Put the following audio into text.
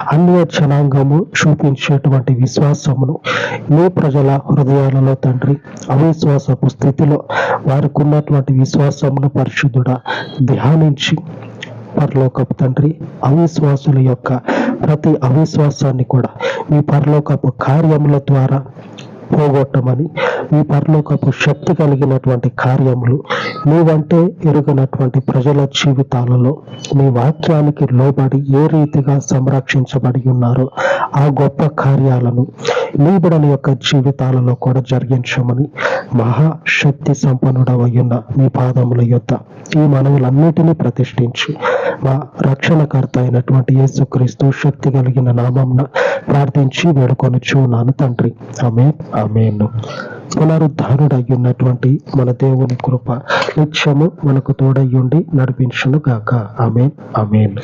అన్య జనాంగము చూపించేటువంటి విశ్వాసమును మీ ప్రజల హృదయాలలో తండ్రి అవిశ్వాసపు స్థితిలో వారికి ఉన్నటువంటి విశ్వాసమును పరిశుద్ధుడా ధ్యానించి పరలోకపు తండ్రి అవిశ్వాసుల యొక్క ప్రతి అవిశ్వాసాన్ని కూడా మీ పరలోకపు కార్యముల ద్వారా పోగొట్టమని మీ పరలోకపు శక్తి కలిగినటువంటి కార్యములు నీవంటే ఎరుగనటువంటి ప్రజల జీవితాలలో మీ వాక్యానికి లోబడి ఏ రీతిగా సంరక్షించబడి ఉన్నారో ఆ గొప్ప కార్యాలను మీ బిడని యొక్క జీవితాలలో కూడా జరిగించమని మహాశక్తి సంపన్నుడవయ్యున్న మీ పాదముల యొద్ద ఈ మనవులన్నిటినీ ప్రతిష్ఠించి మా రక్షణకర్త అయినటువంటి యేసుక్రీస్తు శక్తి కలిగిన నామంన ప్రార్థించి వేడుకొనుచు నాను తండ్రి. ఆమె ఆమెను. పునరుద్ధారుడయ్యున్నటువంటి మన దేవుని కృప నిత్యము మనకు తోడయ్యుండి నడిపించును గాక ఆమెన్. ఆమెన్.